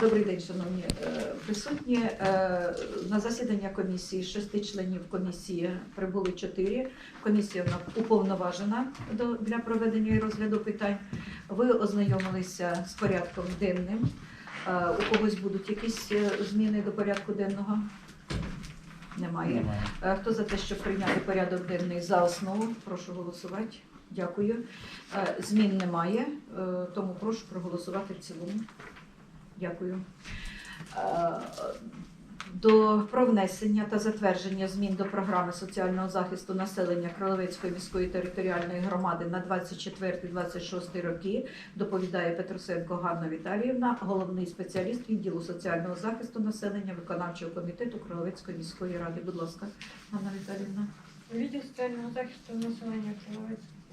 Добрий день, шановні е, присутні. Е, На засідання комісії шести членів комісії прибули чотири. Комісія вона уповноважена для проведення і розгляду питань. Ви ознайомилися з порядком денним. Е, У когось будуть якісь зміни до порядку денного? Немає. Е, Хто за те, щоб прийняти порядок денний за основу? Прошу голосувати. Дякую. Змін немає, тому прошу проголосувати в цілому. Дякую. Е, До про внесення та затвердження змін до програми соціального захисту населення Кролевецької міської територіальної громади на 24-26 роки доповідає Петросенко Ганна Віталіївна, головний спеціаліст відділу соціального захисту населення виконавчого комітету Кролевецької міської ради. Будь ласка, Ганна Віталіївна. Відділ соціального захисту населення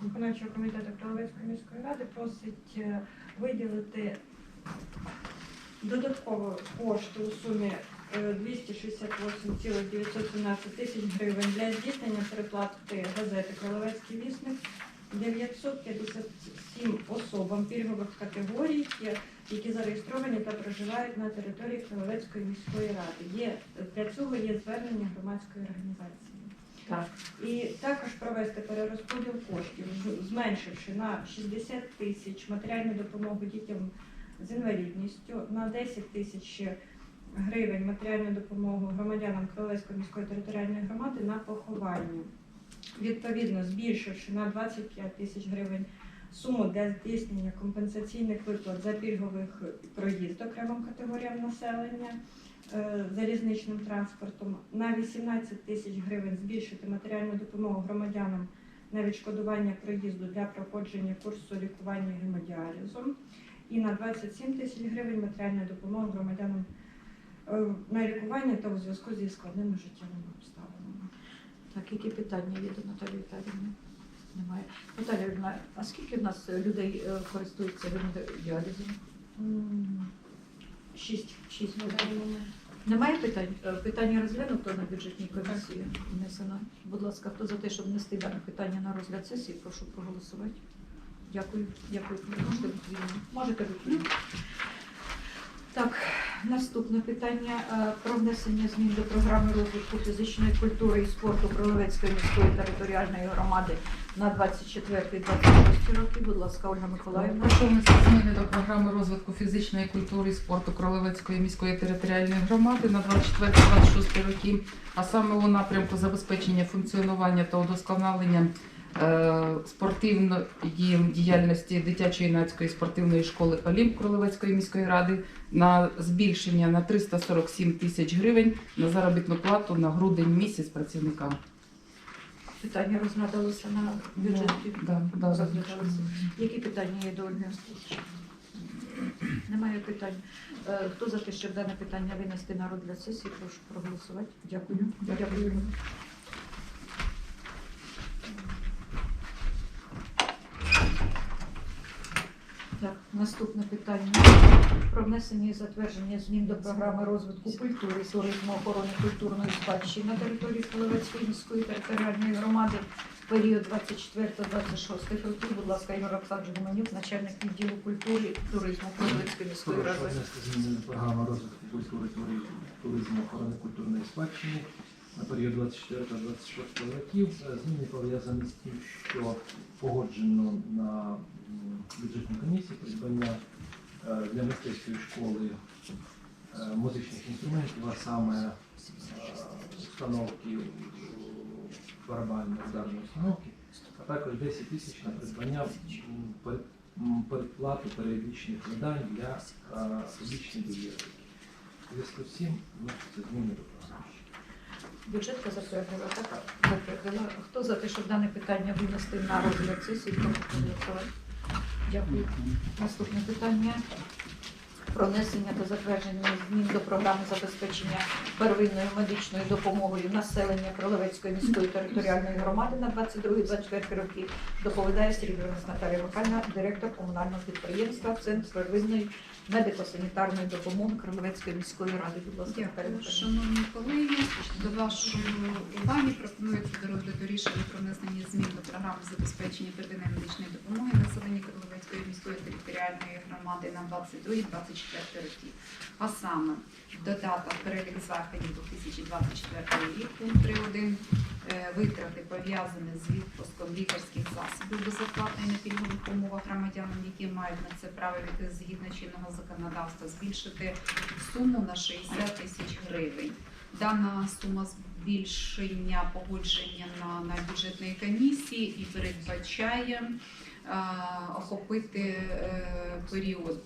виконавчого комітету Криловецької міської ради просить е, виділити додатково кошти у сумі е, 268,917 тисяч гривень для здійснення переплати газети Криловецький вісник 957 особам пільгових категорій, які зареєстровані та проживають на території Криловецької міської ради. Є для цього є звернення громадської організації. Так. І також провести перерозподіл коштів, зменшивши на 60 тисяч матеріальну допомогу дітям з інвалідністю, на 10 тисяч гривень матеріальну допомогу громадянам Кролевської міської територіальної громади на поховання. Відповідно, збільшивши на 25 тисяч гривень суму для здійснення компенсаційних виплат за пільгових проїзд окремим категоріям населення е, залізничним транспортом, на 18 тисяч гривень збільшити матеріальну допомогу громадянам на відшкодування проїзду для проходження курсу лікування гемодіалізом, і на 27 тисяч гривень матеріальна допомога громадянам е, на лікування та у зв'язку зі складними життєвими обставинами. Так, які питання є до Наталії Віталіївни? Немає. Наталія Віталіївна, а скільки в нас людей е, користуються гемодіалізом? Шість. Шість момент. Немає питань? Е, Питання розглянуто на бюджетній комісії. Внесено. Будь ласка, хто за те, щоб внести дане питання на розгляд сесії, прошу проголосувати. Дякую. Дякую. Можете бути. Можете бути. Так, наступне питання е, про внесення змін до програми розвитку фізичної культури і спорту Кролевецької міської територіальної громади на 24-26 роки. Будь ласка, Ольга Миколаївна. Прошу внести зміни до програми розвитку фізичної культури і спорту Кролевецької міської територіальної громади на 24-26 роки, а саме у напрямку забезпечення функціонування та удосконалення спортивної діяльності дитячо-юнацької спортивної школи Олімп Кролевецької міської ради на збільшення на 347 тисяч гривень на заробітну плату на грудень місяць працівникам. Питання розглядалося на бюджеті. Да, да, Розглядалося. Які питання є до Ольги? Немає питань. Е, Хто за те, щоб дане питання винести на розгляд сесії, прошу проголосувати. Дякую. Дякую. Так, наступне питання про внесення і затвердження змін до програми розвитку культури, туризму, охорони культурної спадщини на території Половецької міської територіальної громади в період 24-26 років. Будь ласка, Ігор Олександрович Гуменюк, начальник відділу культури і туризму Половецької міської ради. зміни до програми розвитку культури, туризму, туризму, охорони культурної спадщини на період 24-26 років. Е, Зміни пов'язані з тим, що погоджено на м, бюджетній комісії придбання е, для мистецької школи е, музичних інструментів, а саме е, установки е, барабанної ударної установки, а також 10 тисяч на придбання передплату періодичних видань для е, публічних бібліотеки. Зв'язку з цим вносяться зміни до програми. Бюджетка затвердила, так? Затвердила. Хто за те, щоб дане питання винести на розгляд сесії. Дякую. Наступне питання про внесення та затвердження змін до програми забезпечення первинною медичною допомогою населення Кролевецької міської територіальної громади на 22-24 роки. Доповідає Срібрина Наталія Михайлівна, директор комунального підприємства Центр первинної медико-санітарної допомоги Кролевецької міської ради. Будь ласка, Дякую, шановні колеги. До вашої уваги пропонується до розгляду рішення про внесення змін до програми забезпечення первинної медичної допомоги населенню Карловецької Кролевецької міської територіальної громади на 22-24 роки. А саме додаток перелік заходів 2024 рік, пункт 3.1, е, витрати пов'язані з відпуском лікарських засобів безоплатної на пільгових умовах громадянам, які мають на це право від згідно чинного законодавства, збільшити суму на 60 тисяч гривень. Дана сума збільшення погодження на, на бюджетній комісії і передбачає охопити е, період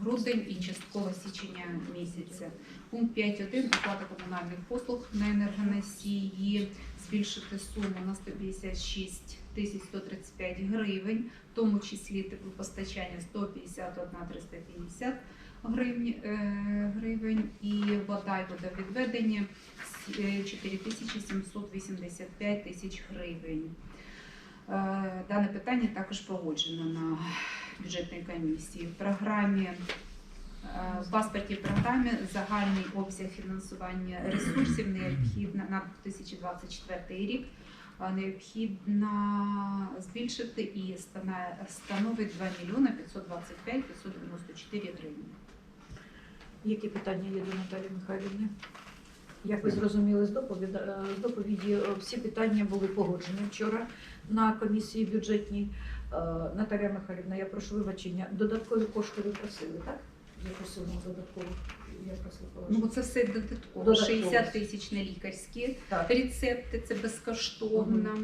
грудень і частково січення місяця. Пункт 5.1. Оплата комунальних послуг на енергоносії збільшити суму на 156 тисяч 135 гривень, в тому числі теплопостачання 151 350 гривень, е, гривень і вода і водовідведення е, 4785 тисяч гривень. Е, Дане питання також погоджено на бюджетній комісії. В програмі е, в паспорті програмі загальний обсяг фінансування ресурсів необхідно на 2024 рік. е, Необхідно збільшити і стана- становить 2 мільйони 525 594 гривні. Які питання є до Наталії Михайлівни? Як ви зрозуміли з доповіді, з доповіді, е, всі питання були погоджені вчора на комісії бюджетній. Е, Наталія Михайлівна, я прошу вибачення. Додаткові кошти ви просили, так? Яку суму додаткову? Я прослухала. Ну, це все додатково. Додатково. 60 тисяч на лікарські Так. рецепти, це безкоштовно,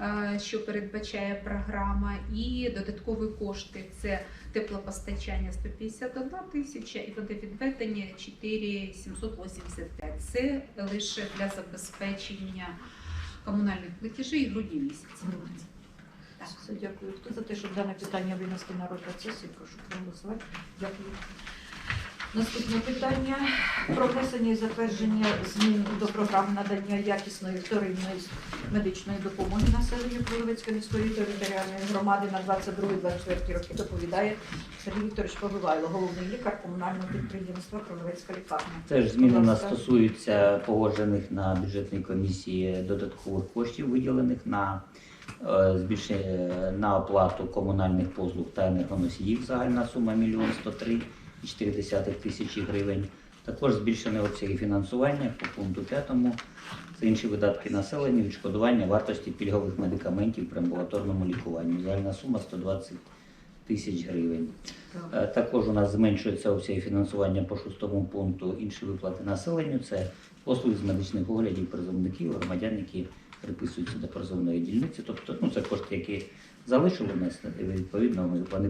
е, що передбачає програма. І додаткові кошти це теплопостачання 151 тисяча і водовідведення 4785. Це лише для забезпечення комунальних платежів грудні місяці. Так. Все, дякую. Хто за те, щоб дане питання винести на розгляд сесії, прошу проголосувати. Дякую. Наступне питання про внесення і затвердження змін до програми надання якісної вторинної медичної допомоги населенню Кривицької міської територіальної громади на 22-24 роки доповідає Сергій Вікторович Повивайло, головний лікар комунального підприємства Кривицька лікарня. Теж зміни нас ласка. стосуються погоджених на бюджетній комісії додаткових коштів, виділених на е, збільшення на оплату комунальних послуг та енергоносіїв. Загальна сума 1 103 4 тисячі гривень. Також збільшені обсяги фінансування по пункту 5. Це інші видатки населення, відшкодування вартості пільгових медикаментів при амбулаторному лікуванні. Загальна сума 120 тисяч гривень. Е, Також у нас зменшується обсяг фінансування по шостому пункту інші виплати населенню. Це послуги з медичних оглядів призовників, громадян, які приписуються до призовної дільниці. Тобто, ну це кошти, які залишили нас, і відповідно вони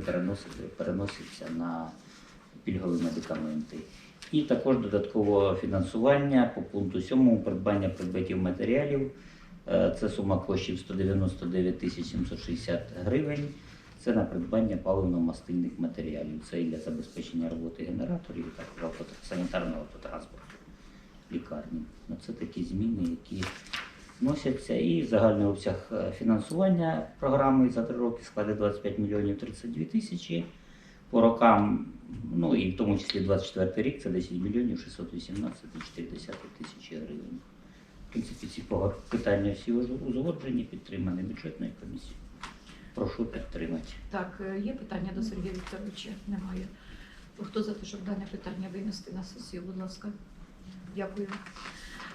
переносяться на пільгові медикаменти. І також додаткове фінансування по пункту 7 придбання предметів матеріалів. Е, Це сума коштів 199 тисяч 760 гривень. Це на придбання паливно-мастильних матеріалів. Це і для забезпечення роботи генераторів, і також санітарного автотранспорту лікарні. Ну, Це такі зміни, які вносяться. І загальний обсяг е, фінансування програми за три роки складе 25 мільйонів 32 тисячі. По рокам, ну і в тому числі 24 рік, це 10 мільйонів 618 4 тисячі гривень. В принципі, ці питання всі узгоджені, підтримані бюджетною комісією. Прошу підтримати. Так, е, є питання до Сергія Вікторовича? Немає. Хто за те, щоб дане питання винести на сесію, будь ласка. Дякую.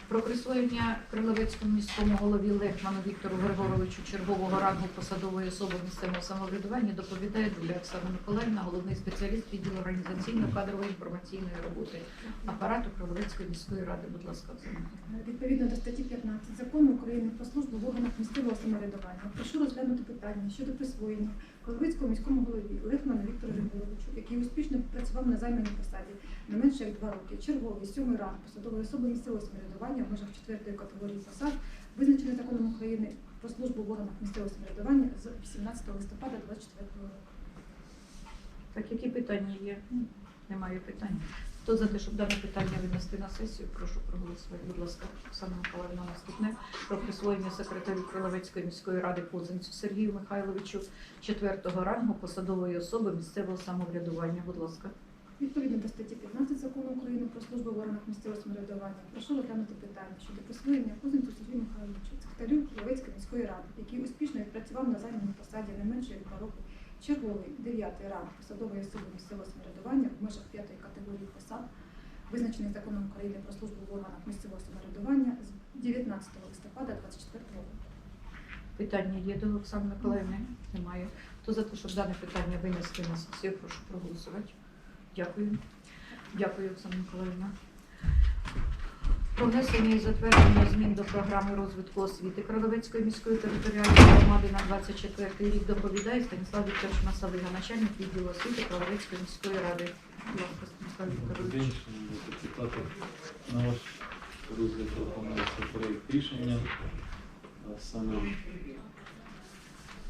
Про присвоєння Криловецькому міському голові Лехману Віктору Григоровичу чергового рангу посадової особи місцевого самоврядування доповідає Дуля Оксана Миколаївна, головний спеціаліст відділу організаційно-кадрової інформаційної роботи апарату Криловецької міської ради. Будь ласка, Оксана. Відповідно до статті 15 закону України про службу в органах місцевого самоврядування прошу розглянути питання щодо присвоєння Коловицькому міському голові Лихману Віктору Григоровичу, який успішно працював на займаній посаді не менше як два роки. Черговий сьомий ранг посадової особи місцевого самоврядування в межах четвертої категорії посад, визначений законом України про службу в органах місцевого самоврядування з 18 листопада 2024 року. Так, які питання є? Немає питань. Хто за те, щоб дане питання винести на сесію, прошу проголосувати. Будь ласка, Оксана Миколаївна, наступне про присвоєння секретарю Криловецької міської ради Козинцю Сергію Михайловичу четвертого рангу посадової особи місцевого самоврядування. Будь ласка. Відповідно до статті 15 закону України про службу в органах місцевого самоврядування, прошу розглянути питання щодо присвоєння Кузенцю Сергію Михайловичу, секретарю Києвецької міської ради, який успішно відпрацював на займаній посаді не менше як два роки, Черговий дев'ятий ранг посадової особи місцевого самоврядування в межах п'ятої категорії посад, визначених законом України про службу в органах місцевого самоврядування з 19 листопада 2024 року. Питання є до Оксани Миколаївни? Немає. Хто за те, щоб дане питання винести на сесію, прошу проголосувати. Дякую. Дякую, Оксана Миколаївна. Про внесення і затвердження змін до програми розвитку освіти Кроловецької міської територіальної громади на 24 рік доповідає Станіслав Вікторович Масалига, начальник відділу освіти Кроловецької міської ради. Ласка, Станіслав Вікторович. депутати. На ваш розгляд пропонується проєкт рішення. Саме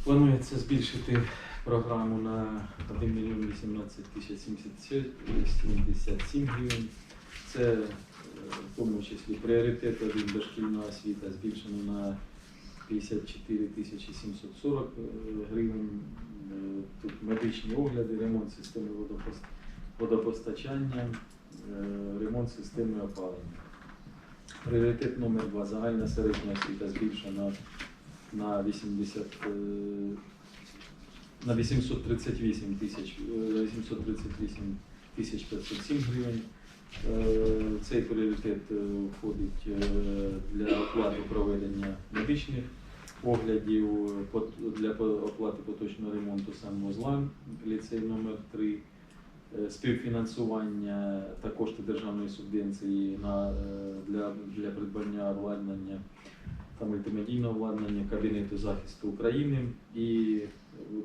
планується збільшити програму на 1 мільйон 18 тисяч 77 гривень. Це е, в тому числі пріоритет один дошкільна освіта збільшено на 54 тисячі 740 е, гривень. Е, Тут медичні огляди, ремонт системи водопостачання ремонт системи опалення. Пріоритет номер 2 загальна середня освіта збільшена на 80 е, на 838 тисяч е, 838 тисяч 507 гривень. Е, Цей пріоритет е, входить е, для оплати проведення медичних оглядів, е, для оплати поточного ремонту санвузла, ліцей номер 3 Е, співфінансування та кошти державної субвенції на, е, для, для придбання обладнання та мультимедійного обладнання Кабінету захисту України і е,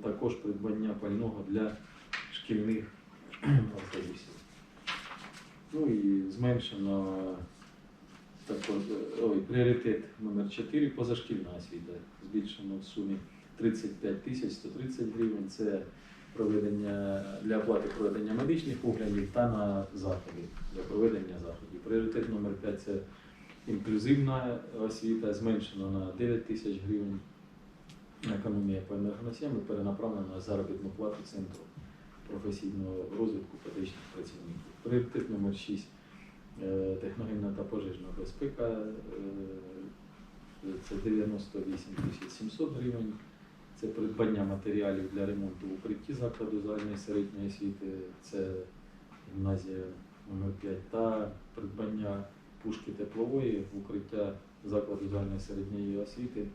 також придбання пального для шкільних автобусів. Ну і зменшено також, е, ой, пріоритет номер 4 позашкільна освіта. Збільшено в сумі 35 тисяч 130 гривень. Це проведення для оплати проведення медичних оглядів та на заходи для проведення заходів. Пріоритет номер 5 це інклюзивна освіта, зменшено на 9 тисяч гривень. Економія по енергоносіям і перенаправлена на заробітну плату центру професійного розвитку педагогічних працівників. Пріоритет номер 6 е, техногенна та пожежна безпека. е, Це 98 тисяч 700 гривень. Це придбання матеріалів для ремонту в укритті закладу загальної середньої освіти, це гімназія номер 5 та придбання пушки теплової в укриття закладу загальної середньої освіти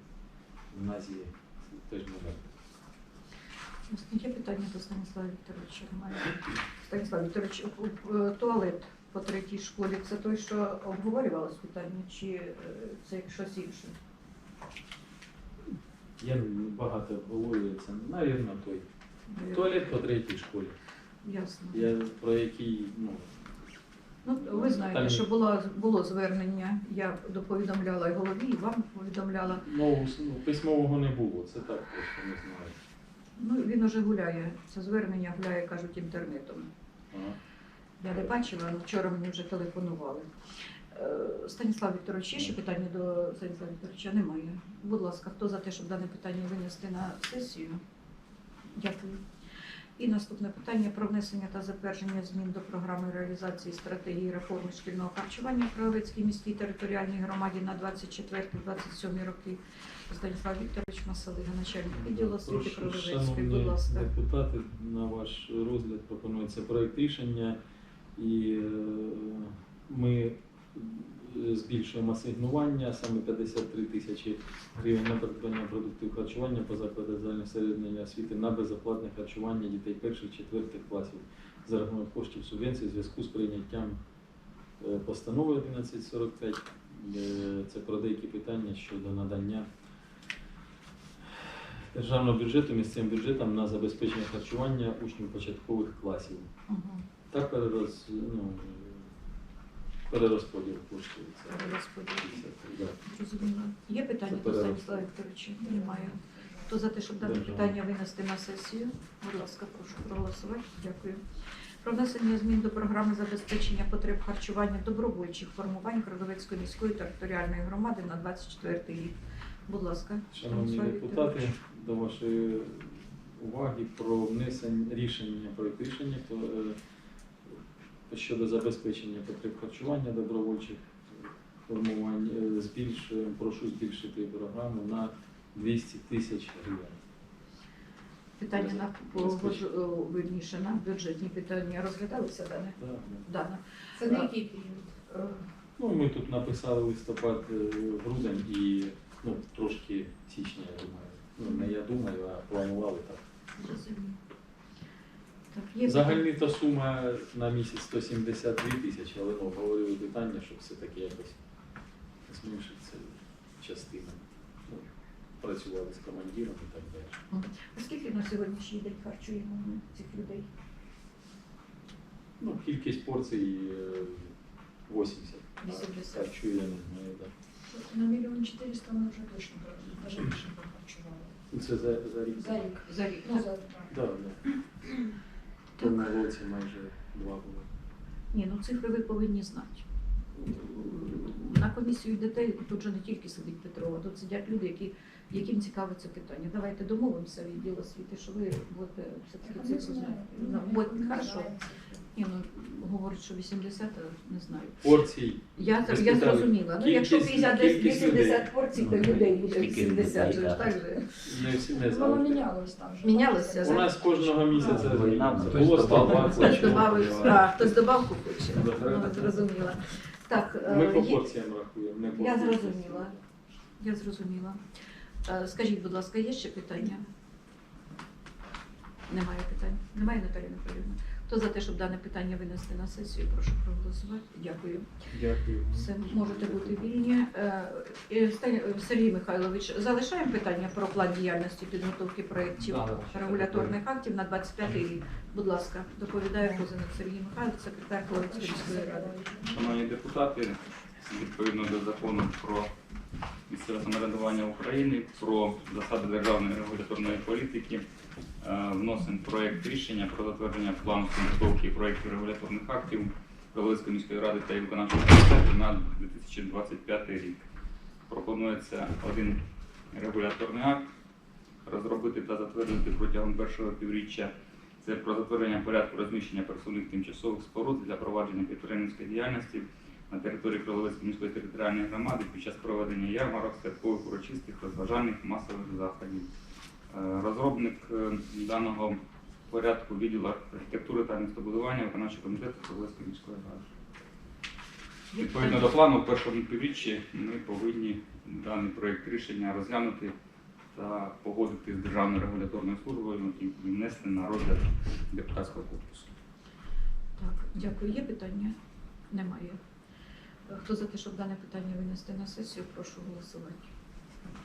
гімназії теж номер. Є питання до Станіслава Вікторовича? Станіслав Вікторович, е, туалет по третій школі це той, що обговорювалось питання, чи е, це щось інше? Я багато обговорюється, навірно, той. Туалет по третій школі. Ясно. Я про який, ну, Ну, ви знаєте, що було, було звернення, я доповідомляла і голові, і вам повідомляла. ну, письмового не було, це так просто не знаю. Ну, він уже гуляє. Це звернення гуляє, кажуть, інтернетом. Ага. Я не бачила, але вчора мені вже телефонували. Е, Станіслав Вікторович, є ще питання до Станіслава Вікторовича? Немає. Будь ласка, хто за те, щоб дане питання винести на сесію? Дякую. І наступне питання про внесення та затвердження змін до програми реалізації стратегії реформи шкільного харчування в Кравецькій міській територіальній громаді на 24-27 роки. Станіслав Вікторович Масалига, начальник відділу освіти Кравецької, будь ласка. депутати, на ваш розгляд пропонується проект рішення, і е, ми збільшуємо асигнування, саме 53 тисячі гривень на придбання продуктів харчування по закладах загальної середньої освіти на безоплатне харчування дітей перших четвертих класів за рахунок коштів субвенції в зв'язку з прийняттям е, постанови 1145. Е, Це про деякі питання щодо надання державного бюджету місцевим бюджетам на забезпечення харчування учнів початкових класів та перероз, ну, перерозподіл коштів. Перерозподіл. 50. Зрозуміло. Є питання Це до. Станіслава Вікторовича? Немає. Хто за те, щоб дане питання винести на сесію? Будь ласка, прошу проголосувати. Дякую. Про внесення змін до програми забезпечення потреб харчування добровольчих формувань Кроловецької міської територіальної громади на 24 рік. Будь ласка, Шановні депутати, до вашої уваги про внесення рішення проект рішення то, е, щодо забезпечення потреб харчування добровольчих формувань. Е, Збільшуємо, прошу збільшити програму на 200 тисяч гривень. Питання на погодж- на бюджетні питання розглядалися дане? Да, да. Дане. Це на який період? Е, Ну, ми тут написали листопад, е, грудень і ну, трошки січня, я думаю. Ну, не я думаю, а планували так. Зрозуміло. Так, є? Взагалі та сума на місяць 172 тисячі, але ну, говорили питання, щоб все-таки якось зменшити цю частину. Ну, працювали з командиром і так далі. А скільки на сьогоднішній день харчуємо ми цих людей? Ну, кількість порцій е, 80. а 80. Харчую, я не знаю, так. На мільйон чотириста ми вже точно більше прохарчували. Ну, Це за, за рік. За рік. За рік. Ну, за Да, да. В на році майже два були. Ні, ну цифри ви повинні знати. На комісію дітей тут же не тільки сидить Петрова, тут сидять люди, які, яким цікаве це питання. Давайте домовимося відділ освіти, що ви будете все-таки це ми знати. Ну, Ми Хорошо. Ні, ну говорить, що 80, не знаю. Порцій Я, я зрозуміла. Ну, якщо кількість- 50 десь кількість 80 людей. порцій, то людей буде Скільки 70. людей, же ж. Так же. не всі не Воно завжди. мінялось там. же. Мінялося, У нас кожного місяця Ну, змінюється. хтось Було добавив, 120, Хтось добавив, а, хтось добавку хоче. Да. Ну, зрозуміла. Так, е, Ми є- по порціям рахуємо, не по Я кількості. зрозуміла. Я зрозуміла. Е, Скажіть, будь ласка, є ще питання? Немає питань. Немає Наталія Анатоліївна. Хто за те, щоб дане питання винести на сесію, прошу проголосувати. Дякую. Дякую. Все можете бути вільні. Е, Стань- Сергій Михайлович, залишаємо питання про план діяльності підготовки проєктів Да, да. регуляторних актів на 25 рік. Будь ласка, доповідає Козинець Сергій Михайлович, секретар Коломийської міської ради. Шановні депутати, відповідно до закону про місцеве самоврядування України, про засади державної регуляторної політики, вносимо проєкт рішення про затвердження плану підготовки проєктів регуляторних актів Криволицької міської ради та виконавчого комітету на 2025 рік. Пропонується один регуляторний акт розробити та затвердити протягом першого півріччя це про затвердження порядку розміщення персональних тимчасових споруд для провадження підприємницької діяльності на території Кроловецької міської територіальної громади під час проведення ярмарок, святкових урочистих, розважальних масових заходів. Е, Розробник е, даного порядку відділу архітектури та містобудування виконавчого комітету Кроловецької міської ради. Відповідно до плану, в першому півріччі ми повинні даний проєкт рішення розглянути та погодити з Державною регуляторною службою і внести на розгляд депутатського корпусу. Так, дякую. Є питання? Немає. Е, Хто за те, щоб дане питання винести на сесію, прошу голосувати.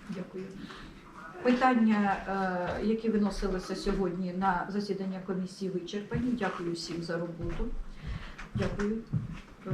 Дякую. Питання, е, які виносилися сьогодні на засідання комісії, вичерпані. Дякую всім за роботу. Дякую. Е,